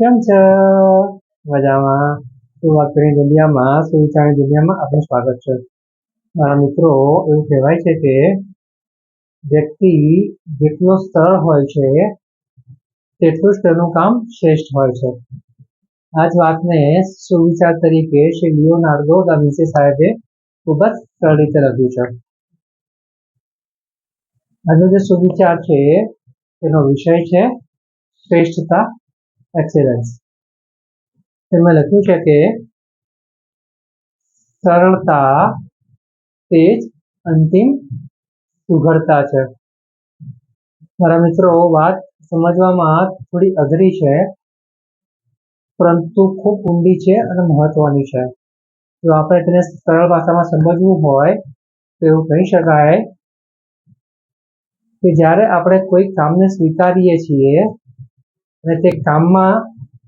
કેમ છે? મજામાં. સુવાતની દુનિયામાં? સુવિચારની દુનિયામાં? આપનું સ્વાગત છે. મારા મિત્રો, એવું કહેવાય છે કે વ્યક્તિ જેટલો સરળ હોય છે, તેટલું જ તેનું કામ શ્રેષ્ઠ હોય છે. આ જ વાતને સુવિચાર તરીકે શ્રી લિયોનાર્ડો દા વિન્સી સાહેબે ખૂબ જ સરળ રીતે લખ્યું છે. આજનો જે સુવિચાર છે, તેનો વિષય છે શ્રેષ્ઠતા એક્સેલન્સ. તેમાં લખ્યું છે કે સરળતા તે જ અંતિમ સુઘડતા છે. મારા મિત્રો, વાત સમજવામાં થોડી અઘરી છે, પરંતુ ખૂબ ઊંડી છે અને મહત્વની છે. જો આપણે તેને સરળ ભાષામાં સમજવું હોય, તો એવું કહી શકાય કે જ્યારે આપણે કોઈ કામને સ્વીકારીએ છીએ અને તે કામમાં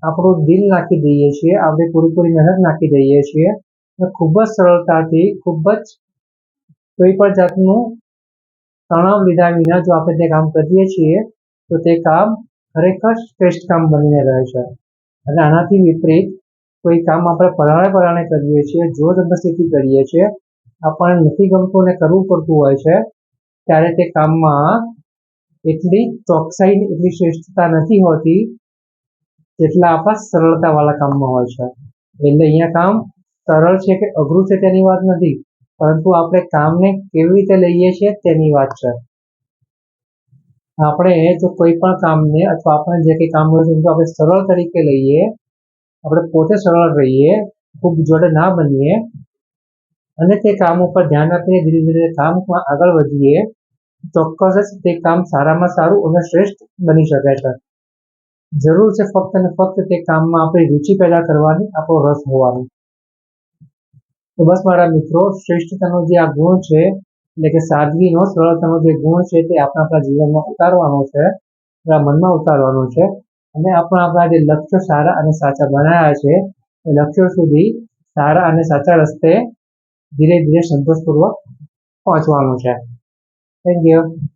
આપણું દિલ નાખી દઈએ છીએ, આપણે પૂરેપૂરી મહેનત નાખી દઈએ છીએ અને ખૂબ જ સરળતાથી, ખૂબ જ કોઈ પણ જાતનું તણાવ લીધા વિના જો આપણે તે કામ કરીએ છીએ, તો તે કામ ખરેખર શ્રેષ્ઠ કામ બનીને રહે છે. અને આનાથી વિપરીત કોઈ કામ આપણે પરાણે પરાણે કરીએ છીએ જોર જબરદસ્તીથી કરીએ છીએ, આપણને નથી ગમતું અને કરવું પડતું હોય છે, ત્યારે તે કામમાં એટલી ચોકસાઈ એટલી શ્રેષ્ઠતા નથી હોતી જેટલા આપણા સરળતાવાળા કામમાં હોય છે. એટલે અહીંયા કામ સરળ છે કે અઘરું છે તેની વાત નથી, પરંતુ આપણે કામને કેવી રીતે લઈએ છીએ તેની વાત છે. આપણે જો કોઈ પણ કામને અથવા આપણે જે કંઈ કામ હોય છે જો આપણે સરળ તરીકે લઈએ, આપણે પોતે સરળ રહીએ, ખૂબ જોડે ના બનીએ, અને તે કામ ઉપર ધ્યાન આપીને ધીરે ધીરે કામમાં આગળ વધીએ ચોક્કસ જ તે કામ સારામાં સારું અને શ્રેષ્ઠ બની શકે છે. જરૂર છે ફક્ત અને ફક્ત તે કામમાં આપણી રુચિ પેદા કરવાની, આપણો રસ હોવાનો. તો બસ મારા મિત્રો, શ્રેષ્ઠતાનો જે આ ગુણ છે, એટલે કે સાદગીનો, સરળતાનો જે ગુણ છે તે આપણે આપણા જીવનમાં ઉતારવાનો છે, આપણા મનમાં ઉતારવાનો છે અને આપણા આપણા જે લક્ષ્યો સારા અને સાચા બનાવ્યા છે, એ લક્ષ્યો સુધી સારા અને સાચા રસ્તે ધીરે ધીરે સંતોષપૂર્વક પહોંચવાનું છે. Thank you.